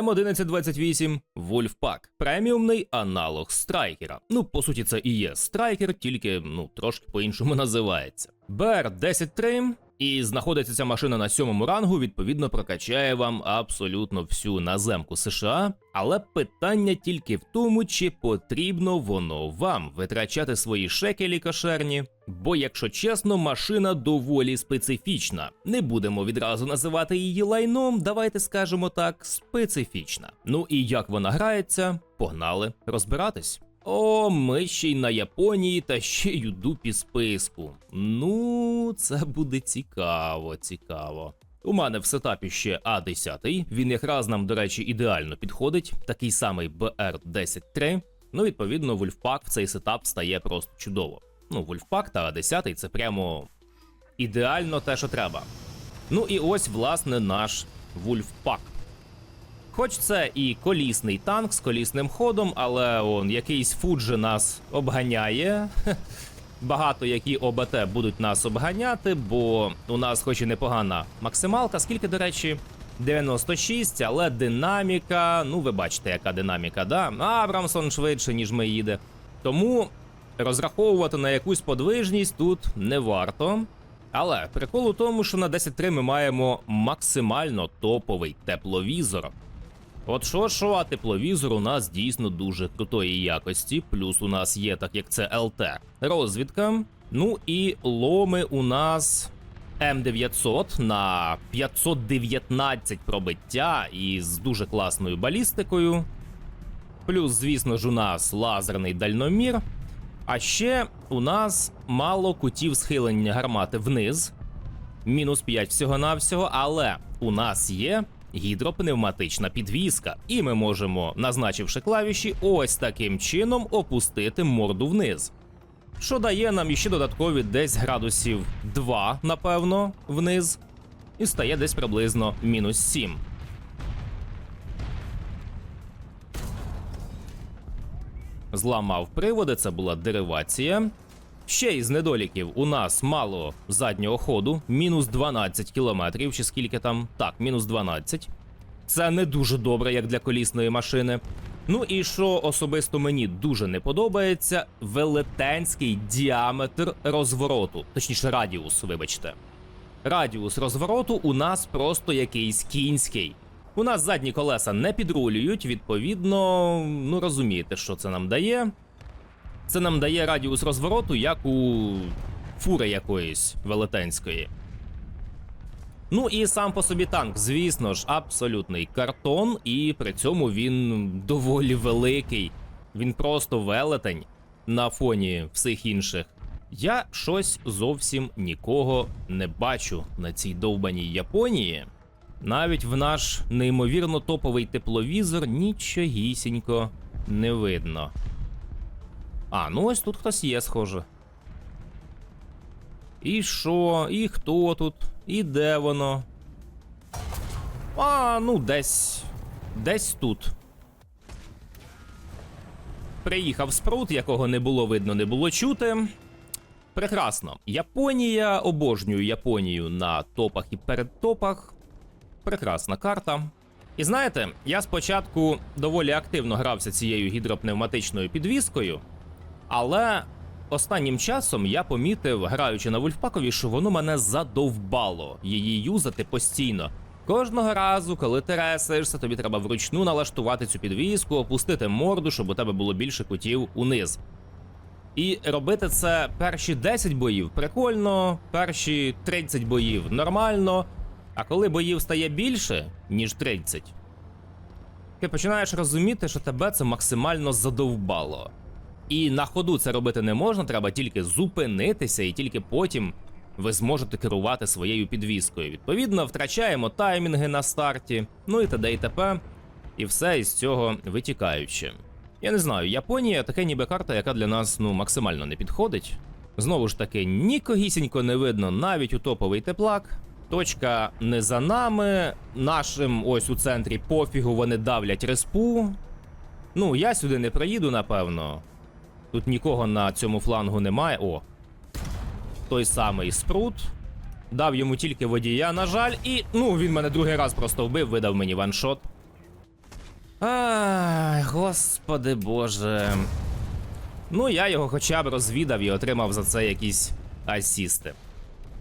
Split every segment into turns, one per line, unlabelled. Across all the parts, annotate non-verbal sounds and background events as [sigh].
М1128 Wolfpack. преміумний аналог страйкера. Ну, по суті, це і є страйкер, тільки ну трошки по-іншому [laughs] називається. БР-103 і знаходиться ця машина на сьомому рангу, відповідно, прокачає вам абсолютно всю наземку США. Але питання тільки в тому, чи потрібно воно вам витрачати свої шекелі кошерні. Бо, якщо чесно, машина доволі специфічна. Не будемо відразу називати її лайном, давайте скажемо так, специфічна. Ну і як вона грається, погнали розбиратись. О, ми ще й на Японії та ще й у дупі списку. Ну, це буде цікаво, цікаво. У мене в сетапі ще А10, він якраз нам, до речі, ідеально підходить, такий самий BR-103. Ну, відповідно, Вульфпак в цей сетап стає просто чудово. Ну, Вульфпак та А10 це прямо ідеально те, що треба. Ну і ось, власне, наш Вульфпак. Хоч це і колісний танк з колісним ходом, але он якийсь Фуджи нас обганяє. Багато які ОБТ будуть нас обганяти, бо у нас хоч і непогана максималка, скільки, до речі, 96, але динаміка. Ну, ви бачите, яка динаміка, да? Абрамсон швидше, ніж ми їде. Тому розраховувати на якусь подвижність тут не варто. Але прикол у тому, що на 10.3 ми маємо максимально топовий тепловізор. От що, що, а тепловізор у нас дійсно дуже крутої якості. Плюс у нас є, так як це ЛТ, розвідка. Ну і ломи у нас М900 на 519 пробиття і з дуже класною балістикою. Плюс, звісно ж, у нас лазерний дальномір. А ще у нас мало кутів схилення гармати вниз. Мінус 5 всього-навсього, але у нас є гідропневматична підвіска, і ми можемо, назначивши клавіші, ось таким чином опустити морду вниз. Що дає нам іще додаткові десь градусів 2, напевно, вниз, і стає десь приблизно мінус 7. Зламав приводи, це була деривація. Ще із недоліків у нас мало заднього ходу, мінус 12 кілометрів, чи скільки там? Так, мінус 12. Це не дуже добре, як для колісної машини. Ну і що особисто мені дуже не подобається, велетенський діаметр розвороту, точніше, радіус, вибачте. Радіус розвороту у нас просто якийсь кінський. У нас задні колеса не підрулюють, відповідно, ну розумієте, що це нам дає. Це нам дає радіус розвороту, як у фури якоїсь велетенської. Ну і сам по собі танк, звісно ж, абсолютний картон, і при цьому він доволі великий. Він просто велетень на фоні всіх інших. Я щось зовсім нікого не бачу на цій довбаній Японії. Навіть в наш неймовірно топовий тепловізор нічогісінько не видно. А, ну ось тут хтось є, схоже. І що? І хто тут? І де воно? А, ну десь. Десь тут. Приїхав спрут, якого не було видно, не було чути. Прекрасно. Японія, обожнюю Японію на топах і передтопах. Прекрасна карта. І знаєте, я спочатку доволі активно грався цією гідропневматичною підвіскою, але останнім часом я помітив, граючи на Вульфпакові, що воно мене задовбало її юзати постійно. Кожного разу, коли ти ресаєшся, тобі треба вручну налаштувати цю підвіску, опустити морду, щоб у тебе було більше кутів униз. І робити це перші 10 боїв прикольно, перші 30 боїв нормально. А коли боїв стає більше, ніж 30, ти починаєш розуміти, що тебе це максимально задовбало. І на ходу це робити не можна, треба тільки зупинитися, і тільки потім ви зможете керувати своєю підвіскою. Відповідно, втрачаємо таймінги на старті, ну і т.д. і т.п. І все із цього витікаючи. Я не знаю, Японія таке ніби карта, яка для нас ну максимально не підходить. Знову ж таки, нікогісінько не видно навіть у топовий теплак. Точка не за нами. Нашим ось у центрі пофігу вони давлять респу. Ну, я сюди не проїду, напевно. Тут нікого на цьому флангу немає. О. Той самий спрут. Дав йому тільки водія, на жаль, і ну він мене другий раз просто вбив, видав мені ваншот. Ай, господи боже. Ну, я його хоча б розвідав і отримав за це якісь асісти.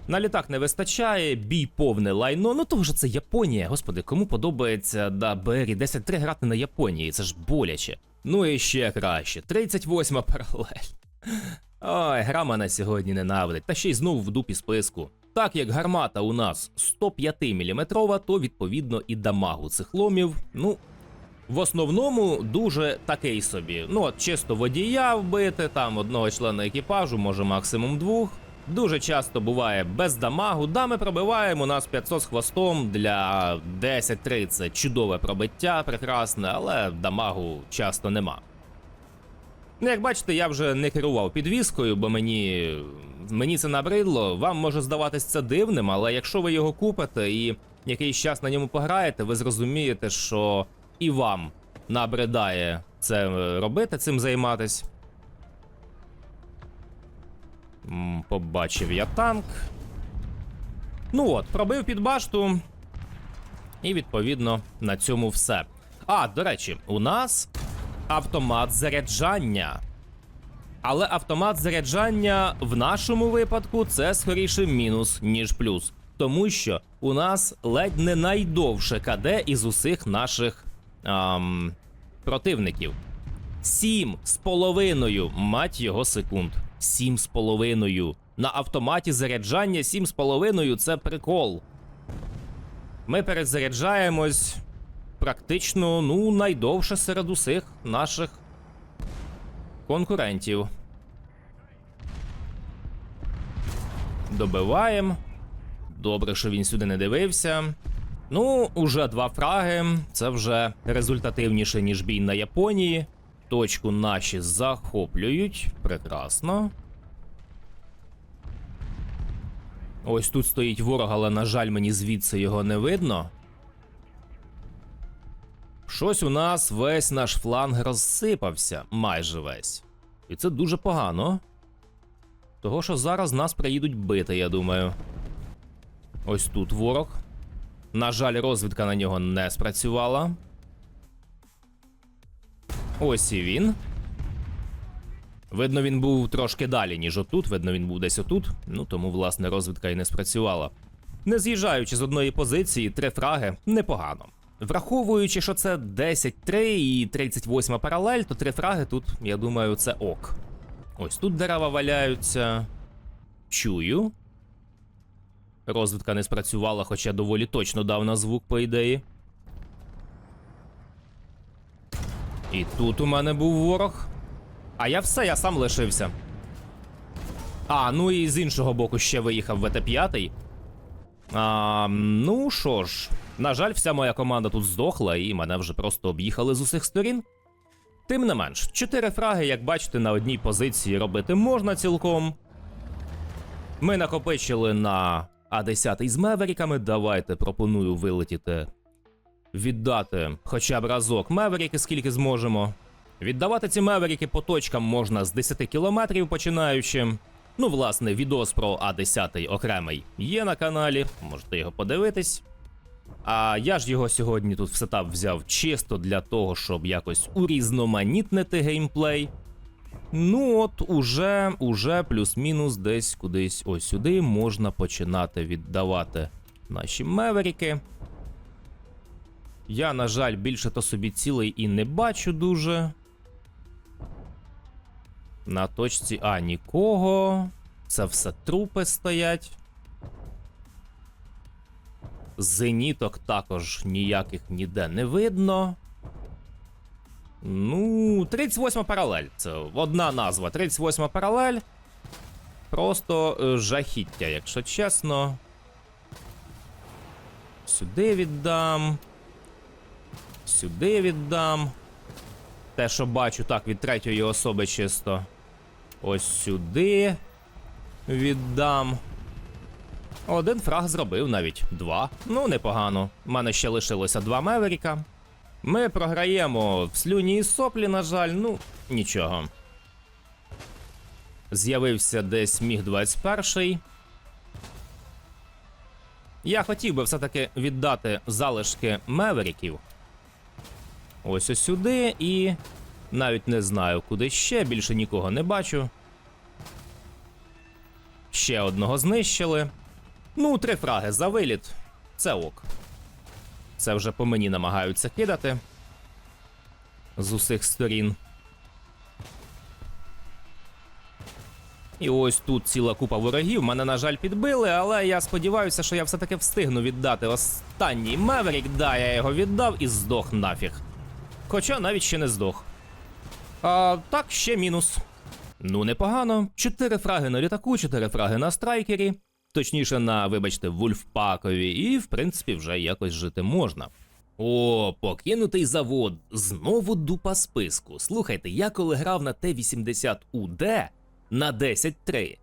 На літак не вистачає, бій повне лайно. Ну того ж це Японія. Господи, кому подобається да Бері 10-3 грати на Японії, це ж боляче. Ну і ще краще. 38 паралель. Ой, гра мене сьогодні ненавидить, та ще й знову в дупі списку. Так як гармата у нас 105 мм, то відповідно і дамагу цих ломів, ну, в основному дуже такий собі. Ну, от чисто водія вбити, там одного члена екіпажу, може максимум двох. Дуже часто буває без дамагу. Да, ми пробиваємо у нас 500 з хвостом для 10-30. Чудове пробиття, прекрасне, але дамагу часто нема. Ну, як бачите, я вже не керував підвіскою, бо мені, мені це набридло. Вам може здаватись це дивним, але якщо ви його купите і якийсь час на ньому пограєте, ви зрозумієте, що і вам набридає це е, робити, цим займатись. Побачив я танк. Ну от, пробив під башту. І відповідно на цьому все. А, до речі, у нас автомат заряджання. Але автомат заряджання в нашому випадку це скоріше мінус, ніж плюс. Тому що у нас ледь не найдовше КД із усіх наших ам, противників. Сім з половиною, мать його секунд. Сім з половиною. На автоматі заряджання сім з половиною це прикол. Ми перезаряджаємось практично ну, найдовше серед усіх наших конкурентів. Добиваємо. Добре, що він сюди не дивився. Ну, уже два фраги. Це вже результативніше, ніж бій на Японії. Точку наші захоплюють. Прекрасно. Ось тут стоїть ворог, але, на жаль, мені звідси його не видно. Щось у нас весь наш фланг розсипався, майже весь. І це дуже погано. Того, що зараз нас приїдуть бити, я думаю. Ось тут ворог. На жаль, розвідка на нього не спрацювала. Ось і він. Видно, він був трошки далі, ніж отут. Видно, він був десь отут. Ну тому, власне, розвідка і не спрацювала. Не з'їжджаючи з одної позиції, три фраги непогано. Враховуючи, що це 10-3 і 38 паралель, то три фраги тут, я думаю, це ок. Ось тут дерева валяються. Чую. Розвідка не спрацювала, хоча доволі точно дав на звук, по ідеї. І тут у мене був ворог. А я все, я сам лишився. А, ну і з іншого боку ще виїхав ВТ-5. А, ну що ж, на жаль, вся моя команда тут здохла, і мене вже просто об'їхали з усіх сторін. Тим не менш, чотири фраги, як бачите, на одній позиції робити можна цілком. Ми накопичили на А10 з меверіками. Давайте пропоную вилетіти. Віддати хоча б разок меверіки, скільки зможемо. Віддавати ці меверіки по точкам можна з 10 кілометрів починаючи. Ну, власне, відос про А10 окремий є на каналі, можете його подивитись. А я ж його сьогодні тут в сетап взяв чисто для того, щоб якось урізноманітнити геймплей. Ну от, уже, уже плюс-мінус десь кудись ось сюди можна починати віддавати наші меверіки. Я, на жаль, більше то собі цілий і не бачу дуже. На точці А нікого. Це все трупи стоять. Зеніток також ніяких ніде не видно. Ну, 38 паралель. Це одна назва. 38 паралель. Просто е, жахіття, якщо чесно. Сюди віддам. Сюди віддам. Те, що бачу, так, від третьої особи чисто. Ось сюди віддам. Один фраг зробив навіть два. Ну, непогано. У мене ще лишилося два меверіка. Ми програємо в слюні і соплі, на жаль, ну, нічого. З'явився десь міг 21. Я хотів би все-таки віддати залишки меверіків. Ось ось сюди і навіть не знаю, куди ще, більше нікого не бачу. Ще одного знищили. Ну, три фраги за виліт. Це ок. Це вже по мені намагаються кидати. З усіх сторін. І ось тут ціла купа ворогів. Мене, на жаль, підбили, але я сподіваюся, що я все-таки встигну віддати останній меверік. Да, я його віддав і здох нафіг. Хоча навіть ще не здох. А так, ще мінус. Ну, непогано. Чотири фраги на літаку, чотири фраги на страйкері. Точніше, на, вибачте, Вульфпакові, і, в принципі, вже якось жити можна. О, покинутий завод. Знову дупа списку. Слухайте, я коли грав на Т-80УД на 10-3.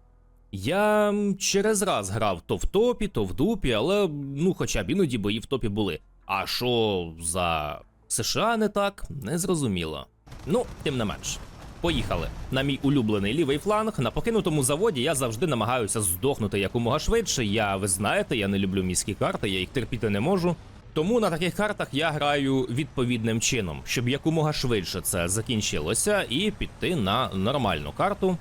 Я через раз грав то в топі, то в дупі, але ну хоча б іноді бої в топі були. А що за США не так, не зрозуміло. Ну, тим не менш. Поїхали. На мій улюблений лівий фланг. На покинутому заводі я завжди намагаюся здохнути якомога швидше. Я, ви знаєте, я не люблю міські карти, я їх терпіти не можу. Тому на таких картах я граю відповідним чином, щоб якомога швидше це закінчилося, і піти на нормальну карту.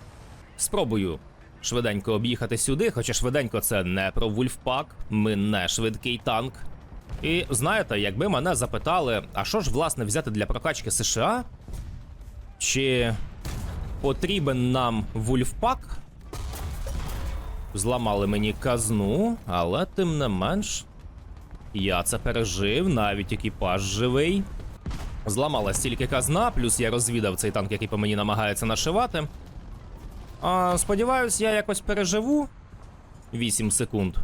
Спробую швиденько об'їхати сюди, хоча швиденько це не про Вульфпак, ми не швидкий танк. І знаєте, якби мене запитали, а що ж власне взяти для прокачки США? Чи потрібен нам Вульфпак? Зламали мені казну, але тим не менш. Я це пережив, навіть екіпаж живий. Зламалась тільки казна, плюс я розвідав цей танк, який по мені намагається нашивати. А, сподіваюсь, я якось переживу 8 секунд.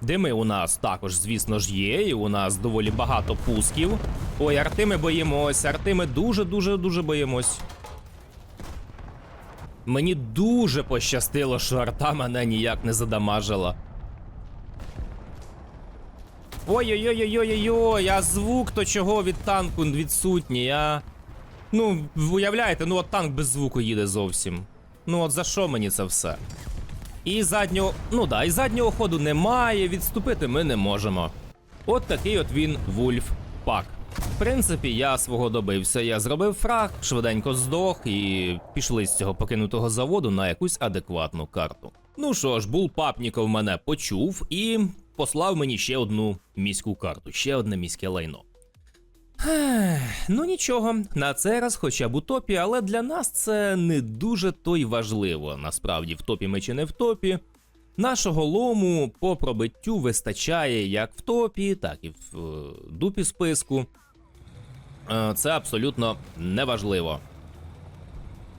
Дими у нас також, звісно ж, є, і у нас доволі багато пусків. Ой, арти ми боїмось, арти ми дуже-дуже дуже боїмось. Мені дуже пощастило, що арта мене ніяк не задамажила. Ой-ой-ой-ой-ой-ой, а звук то чого від танку відсутній, а. Ну, уявляєте, ну от танк без звуку їде зовсім. Ну от за що мені це все? І заднього. Ну да, і заднього ходу немає, відступити ми не можемо. От такий от він Вульф Пак. В принципі, я свого добився. Я зробив фраг, швиденько здох і пішли з цього покинутого заводу на якусь адекватну карту. Ну що ж, Бул Папніков мене почув і послав мені ще одну міську карту, ще одне міське лайно. Ну нічого, на цей раз хоча б у топі, але для нас це не дуже то й важливо. Насправді, в топі ми чи не в топі. Нашого лому по пробиттю вистачає як в топі, так і в е, дупі списку. Е, Це абсолютно неважливо.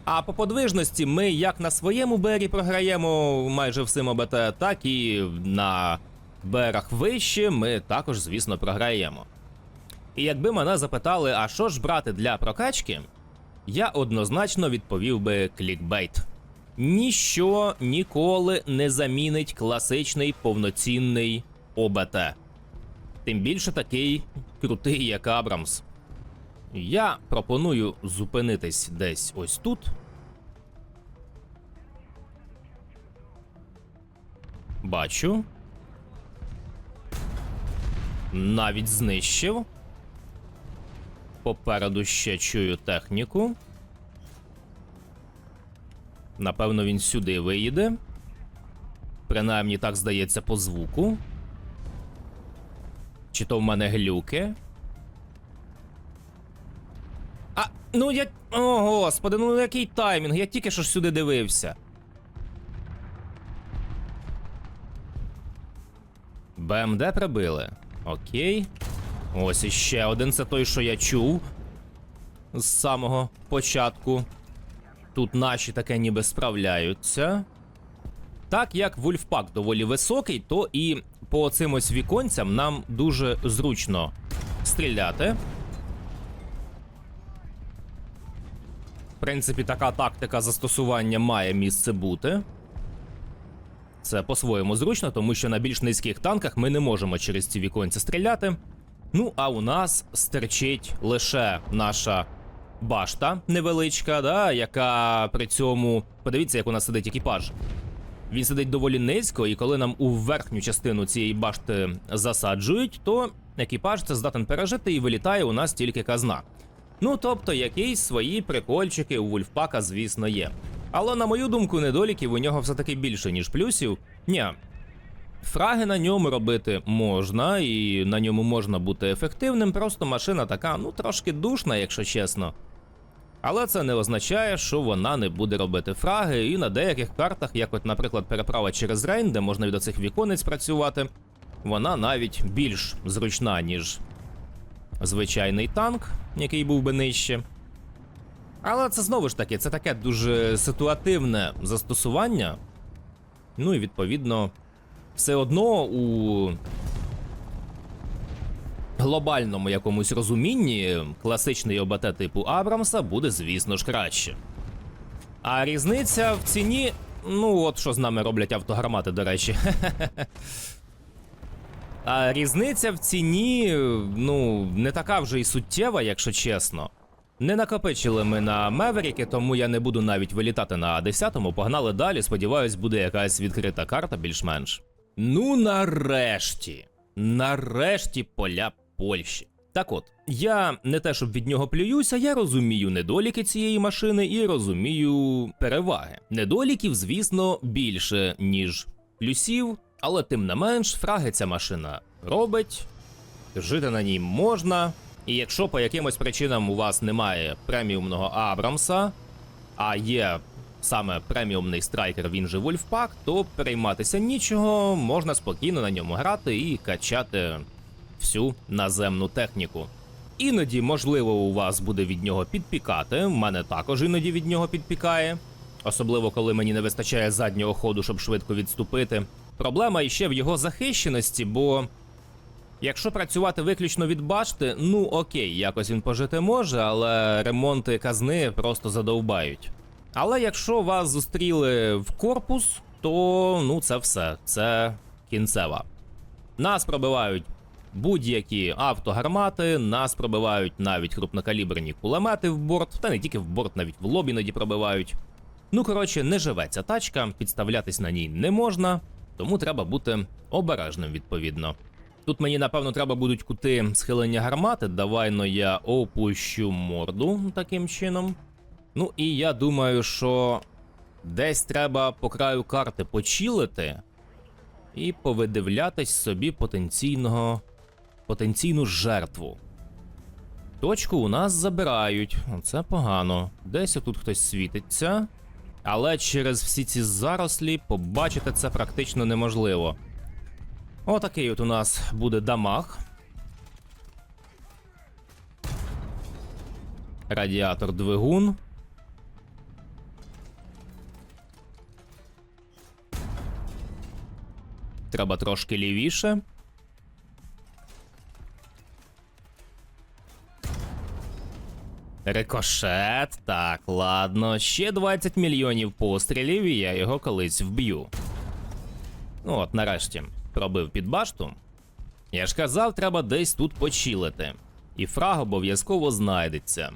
А по подвижності ми як на своєму бері програємо майже всім ОБТ, так і на берах вище ми також, звісно, програємо. І якби мене запитали, а що ж брати для прокачки, я однозначно відповів би клікбейт. Ніщо ніколи не замінить класичний повноцінний ОБТ. Тим більше такий крутий, як Абрамс. Я пропоную зупинитись десь ось тут. Бачу. Навіть знищив. Попереду ще чую техніку. Напевно, він сюди виїде. Принаймні так здається по звуку. Чи то в мене глюки? А, ну я. О, господи, ну який таймінг? Я тільки що сюди дивився. БМД прибили. Окей. Ось іще один. Це той, що я чув з самого початку. Тут наші таке ніби справляються. Так як Вульфпак доволі високий, то і по цим ось віконцям нам дуже зручно стріляти. В принципі, така тактика застосування має місце бути. Це по-своєму зручно, тому що на більш низьких танках ми не можемо через ці віконці стріляти. Ну, а у нас стерчить лише наша башта невеличка, да, яка при цьому. Подивіться, як у нас сидить екіпаж. Він сидить доволі низько, і коли нам у верхню частину цієї башти засаджують, то екіпаж це здатен пережити і вилітає у нас тільки казна. Ну тобто, якісь свої прикольчики у Вульфпака, звісно, є. Але на мою думку, недоліків у нього все-таки більше, ніж плюсів. Ні. Фраги на ньому робити можна, і на ньому можна бути ефективним, просто машина така, ну трошки душна, якщо чесно. Але це не означає, що вона не буде робити фраги, і на деяких картах, як от, наприклад, переправа через Рейн, де можна від оцих віконець працювати, вона навіть більш зручна, ніж звичайний танк, який був би нижче. Але це знову ж таки, це таке дуже ситуативне застосування. Ну і відповідно, все одно у глобальному якомусь розумінні класичний ОБТ типу Абрамса буде, звісно ж, краще. А різниця в ціні. Ну, от що з нами роблять автогармати, до речі. [laughs] А різниця в ціні, ну, не така вже й суттєва, якщо чесно. Не накопичили ми на Меверіки, тому я не буду навіть вилітати на 10-му. Погнали далі. Сподіваюсь, буде якась відкрита карта більш-менш. Ну, нарешті. Нарешті поля Польщі. Так от, я не те, щоб від нього плююся, я розумію недоліки цієї машини і розумію переваги. Недоліків, звісно, більше, ніж плюсів, але тим не менш, фраги ця машина робить, жити на ній можна. І якщо по якимось причинам у вас немає преміумного Абрамса, а є саме преміумний страйкер, він же Вольфпак, то перейматися нічого, можна спокійно на ньому грати і качати всю наземну техніку. Іноді, можливо, у вас буде від нього підпікати. В мене також іноді від нього підпікає. Особливо, коли мені не вистачає заднього ходу, щоб швидко відступити. Проблема іще в його захищеності, бо якщо працювати виключно від башти, ну окей, якось він пожити може, але ремонти казни просто задовбають. Але якщо вас зустріли в корпус, то ну це все, це кінцева. Нас пробивають будь-які автогармати, нас пробивають навіть крупнокаліберні кулемети в борт, та не тільки в борт, навіть в лоб іноді пробивають. Ну коротше, не живе ця тачка, підставлятись на ній не можна, тому треба бути обережним відповідно. Тут мені напевно треба будуть кути схилення гармати. Давай но я опущу морду таким чином. Ну і я думаю, що десь треба по краю карти почілити і повидивлятись собі потенційного потенційну жертву. Точку у нас забирають. Це погано. Десь отут хтось світиться. Але через всі ці зарослі побачити це практично неможливо. Отакий от у нас буде дамаг. Радіатор двигун. Треба трошки лівіше. Рикошет. Так, ладно. Ще 20 мільйонів пострілів, і я його колись вб'ю. Ну от, нарешті, пробив під башту. Я ж казав, треба десь тут почилити. І фраг обов'язково знайдеться.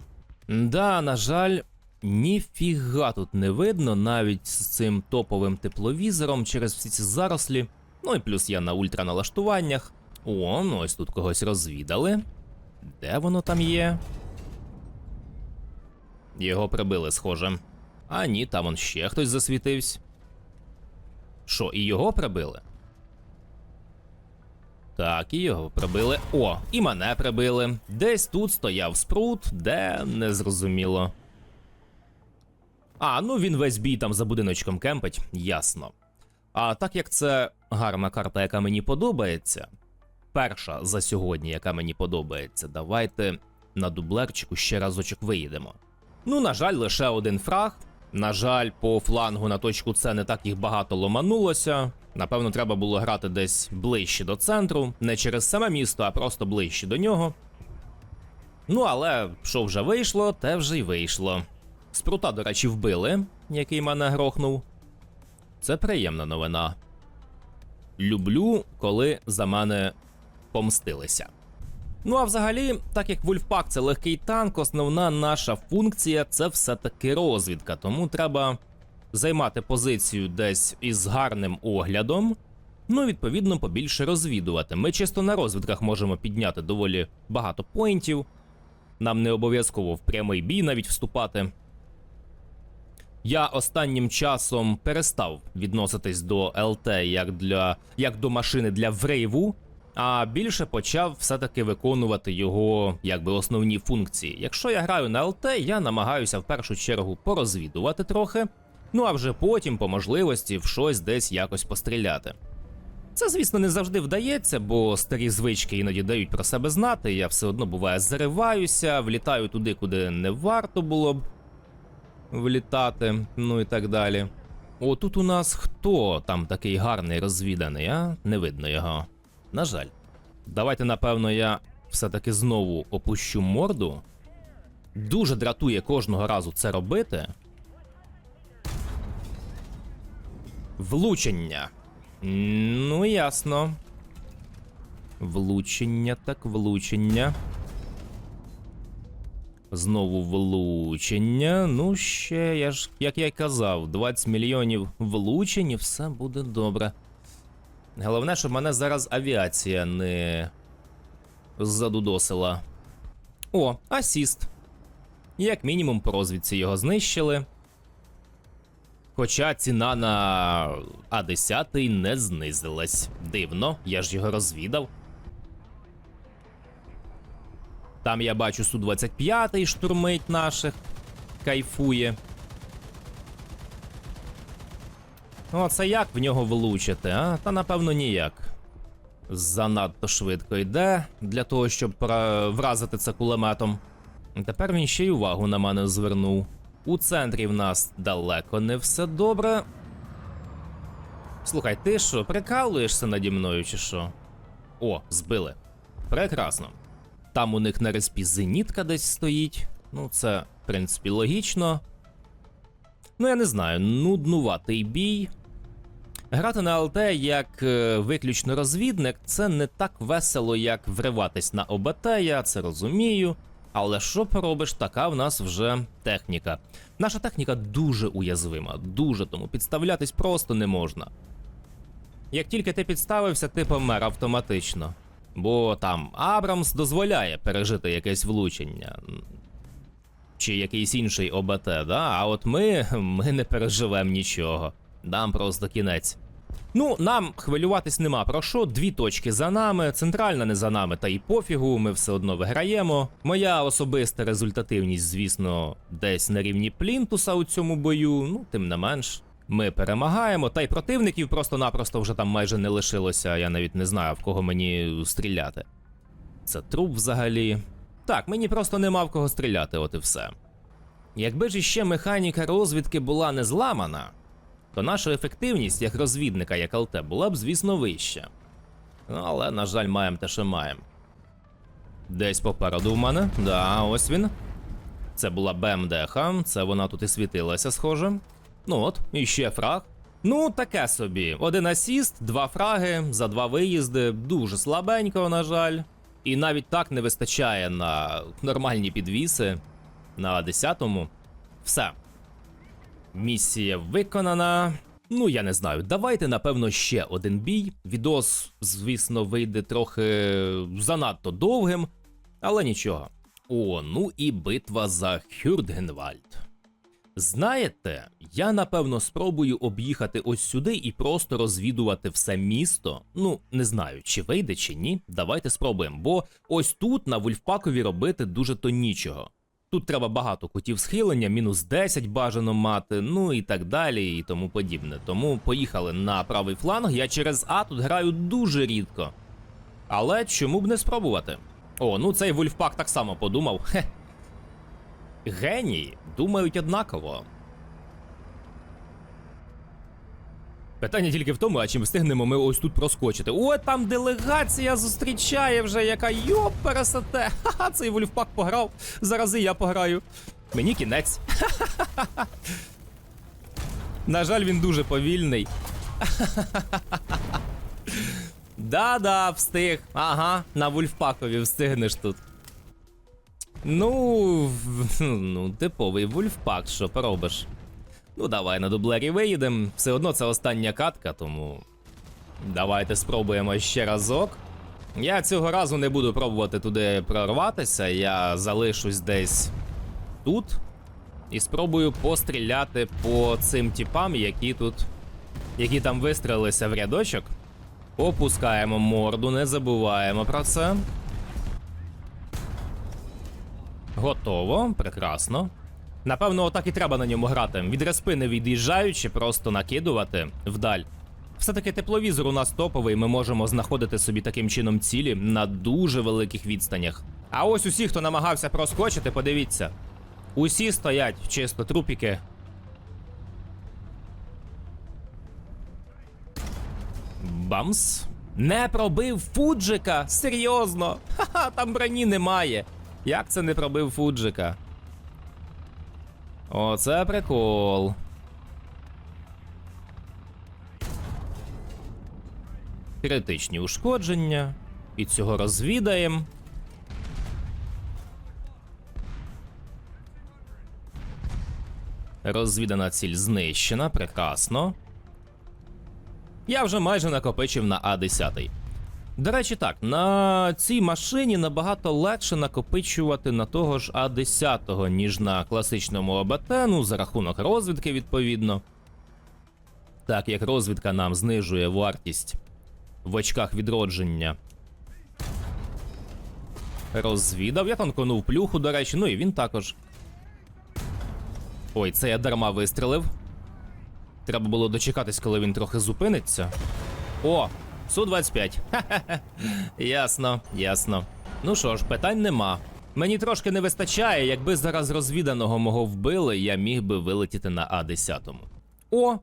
Да, на жаль, ніфіга тут не видно, навіть з цим топовим тепловізором через всі ці зарослі. Ну і плюс я на ультраналаштуваннях. О, ну ось тут когось розвідали. Де воно там є? Його прибили, схоже. А ні, там он ще хтось засвітився. Що, і його прибили? Так, і його прибили. О, і мене прибили. Десь тут стояв спрут, де незрозуміло. А, ну він весь бій там за будиночком кемпить, ясно. А так як це гарна карта, яка мені подобається. Перша за сьогодні, яка мені подобається, давайте на дублерчику ще разочок виїдемо. Ну, на жаль, лише один фраг. На жаль, по флангу на точку С не так їх багато ломанулося. Напевно, треба було грати десь ближче до центру, не через саме місто, а просто ближче до нього. Ну, але що вже вийшло, те вже й вийшло. Спрута, до речі, вбили, який мене грохнув. Це приємна новина. Люблю, коли за мене помстилися. Ну а взагалі, так як Вульфпак це легкий танк, основна наша функція це все-таки розвідка, тому треба займати позицію десь із гарним оглядом. Ну, відповідно, побільше розвідувати. Ми чисто на розвідках можемо підняти доволі багато поінтів. Нам не обов'язково в прямий бій навіть вступати. Я останнім часом перестав відноситись до ЛТ як, для, як до машини для врейву, а більше почав все-таки виконувати його якби основні функції. Якщо я граю на ЛТ, я намагаюся в першу чергу порозвідувати трохи, ну а вже потім, по можливості, в щось десь якось постріляти. Це, звісно, не завжди вдається, бо старі звички іноді дають про себе знати. Я все одно буває зариваюся, влітаю туди, куди не варто було б влітати, ну і так далі. О, тут у нас хто там такий гарний розвіданий, а? Не видно його. На жаль. Давайте, напевно, я все-таки знову опущу морду. Дуже дратує кожного разу це робити. Влучення. Ну, ясно. Влучення, так влучення. Знову влучення. Ну, ще, я ж, як я й казав, 20 мільйонів влучень і все буде добре. Головне, щоб мене зараз авіація не задудосила. О, асіст. Як мінімум по розвідці його знищили. Хоча ціна на А10 не знизилась. Дивно, я ж його розвідав. Там я бачу Су-25 штурмить наших. Кайфує. Ну, це як в нього влучити, а? Та напевно ніяк. Занадто швидко йде для того, щоб пора- вразити це кулеметом. Тепер він ще й увагу на мене звернув. У центрі в нас далеко не все добре. Слухай, ти що, прикалуєшся наді мною чи що? О, збили. Прекрасно. Там у них на респі зенітка десь стоїть. Ну, це, в принципі, логічно. Ну, я не знаю, нуднуватий бій. Грати на ЛТ як е, виключно розвідник це не так весело, як вриватись на ОБТ, я це розумію. Але що поробиш, така в нас вже техніка. Наша техніка дуже уязвима, дуже тому підставлятись просто не можна. Як тільки ти підставився, ти помер автоматично. Бо там Абрамс дозволяє пережити якесь влучення. Чи якийсь інший ОБТ, да? А от ми, ми не переживемо нічого. Нам просто кінець. Ну, нам хвилюватись нема про що. Дві точки за нами, центральна не за нами, та й пофігу, ми все одно виграємо. Моя особиста результативність, звісно, десь на рівні плінтуса у цьому бою, ну, тим не менш. Ми перемагаємо, та й противників просто-напросто вже там майже не лишилося. Я навіть не знаю, в кого мені стріляти. Це труп взагалі. Так, мені просто нема в кого стріляти, от і все. Якби ж іще механіка розвідки була не зламана, то наша ефективність як розвідника, як ЛТ, була б, звісно, вища. Але, на жаль, маємо те, що маємо. Десь попереду в мене. Да, ось він. Це була БМДХ, це вона тут і світилася, схоже. Ну от, і ще фраг. Ну, таке собі. Один асіст, два фраги за два виїзди. Дуже слабенько, на жаль. І навіть так не вистачає на нормальні підвіси на 10-му. Все. Місія виконана. Ну, я не знаю. Давайте, напевно, ще один бій. Відос, звісно, вийде трохи занадто довгим, але нічого. О, ну і битва за Хюрдгенвальд. Знаєте, я напевно спробую об'їхати ось сюди і просто розвідувати все місто. Ну, не знаю, чи вийде, чи ні. Давайте спробуємо, бо ось тут на Вульфпакові робити дуже то нічого. Тут треба багато кутів схилення, мінус 10 бажано мати, ну і так далі, і тому подібне. Тому поїхали на правий фланг. Я через А тут граю дуже рідко. Але чому б не спробувати? О, ну цей Вульфпак так само подумав. Хе. Генії думають однаково. Питання тільки в тому, а чи встигнемо ми ось тут проскочити. О, там делегація зустрічає вже, яка йоп. Ха-ха, цей Вульфпак пограв. Зараз і я пограю. Мені кінець. На жаль, він дуже повільний. Да-да, встиг. Ага, на Вульфпакові встигнеш тут. Ну, ну, типовий вульфпак, що поробиш. Ну, давай на дублері виїдемо. Все одно це остання катка, тому. Давайте спробуємо ще разок. Я цього разу не буду пробувати туди прорватися. Я залишусь десь тут і спробую постріляти по цим тіпам, які тут. які там вистрелилися в рядочок. Опускаємо морду, не забуваємо про це. Готово, прекрасно. Напевно, отак і треба на ньому грати. Від респи не від'їжджаючи, просто накидувати вдаль. Все-таки тепловізор у нас топовий, ми можемо знаходити собі таким чином цілі на дуже великих відстанях. А ось усі, хто намагався проскочити, подивіться. Усі стоять чисто трупіки. Бамс. Не пробив Фуджика! Серйозно! Ха-ха, там броні немає. Як це не пробив Фуджика? Оце прикол. Критичні ушкодження. І цього розвідаємо. Розвідана ціль знищена, прекрасно. Я вже майже накопичив на А10. До речі, так, на цій машині набагато легше накопичувати на того ж А10, ніж на класичному АБТ, ну, за рахунок розвідки, відповідно. Так як розвідка нам знижує вартість в очках відродження. Розвідав, я танконув плюху, до речі, ну і він також. Ой, це я дарма вистрелив. Треба було дочекатись, коли він трохи зупиниться. О, Су-25. Ха-ха-ха. [laughs] Ясно, ясно. Ну що ж, питань нема. Мені трошки не вистачає, якби зараз розвіданого мого вбили, я міг би вилетіти на А10. О!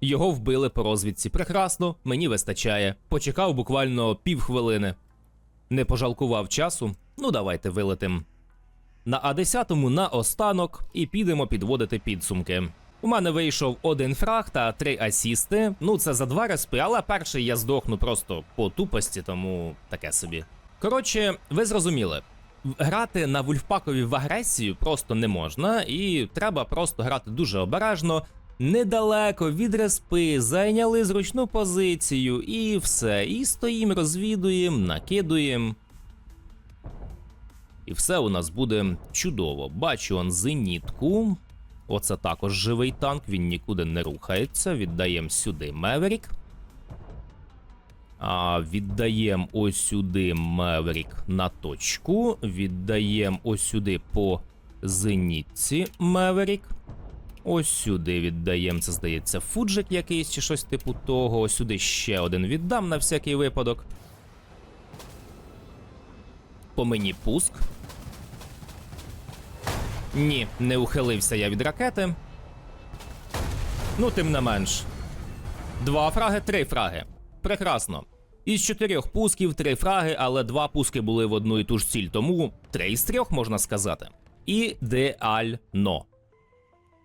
Його вбили по розвідці. Прекрасно, мені вистачає. Почекав буквально півхвилини. Не пожалкував часу. Ну, давайте вилетим. На А10 на останок і підемо підводити підсумки. У мене вийшов один фраг та три асісти. Ну, це за два респи, але перший я здохну просто по тупості, тому таке собі. Коротше, ви зрозуміли. Грати на вульфпакові в агресію просто не можна, і треба просто грати дуже обережно, недалеко від респи, зайняли зручну позицію, і все. І стоїм, розвідуємо, накидуємо. І все у нас буде чудово. Бачу он зенітку. Оце також живий танк, він нікуди не рухається. Віддаємо сюди Меверік. А, віддаємо ось сюди Меверік на точку. Віддаємо ось сюди по зенітці Меверік. Ось сюди віддаємо, це здається, фуджик якийсь чи щось типу того. Ось сюди ще один віддам на всякий випадок. По мені пуск. Ні, не ухилився я від ракети. Ну, тим не менш. Два фраги, три фраги. Прекрасно. Із чотирьох пусків три фраги, але два пуски були в одну і ту ж ціль, тому три із трьох можна сказати. Ідеально.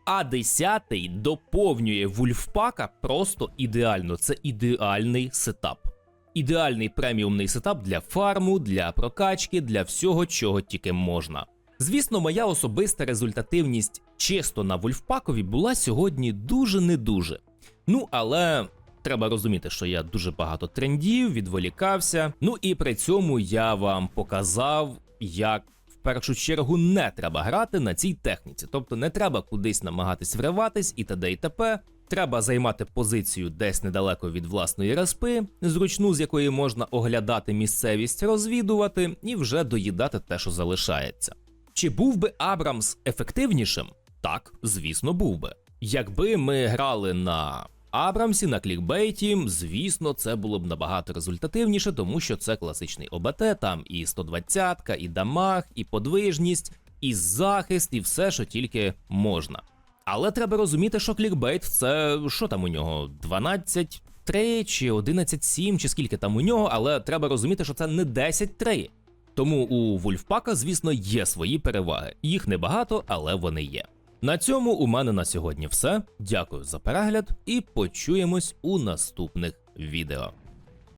А десятий доповнює вульфпака просто ідеально. Це ідеальний сетап. Ідеальний преміумний сетап для фарму, для прокачки, для всього, чого тільки можна. Звісно, моя особиста результативність чисто на вульфпакові була сьогодні дуже не дуже. Ну, але треба розуміти, що я дуже багато трендів, відволікався. Ну і при цьому я вам показав, як в першу чергу не треба грати на цій техніці. Тобто не треба кудись намагатись вриватись і т.д. і т.п. Треба займати позицію десь недалеко від власної респи, зручну з якої можна оглядати місцевість, розвідувати і вже доїдати те, що залишається. Чи був би Абрамс ефективнішим? Так, звісно, був би. Якби ми грали на Абрамсі, на клікбейті, звісно, це було б набагато результативніше, тому що це класичний ОБТ, там і 120-ка, і дамаг, і подвижність, і захист, і все, що тільки можна. Але треба розуміти, що клікбейт це що там у нього? 12-3 чи 11-7, чи скільки там у нього, але треба розуміти, що це не 10-3. Тому у Вульфпака, звісно, є свої переваги. Їх небагато, але вони є. На цьому у мене на сьогодні все. Дякую за перегляд і почуємось у наступних відео.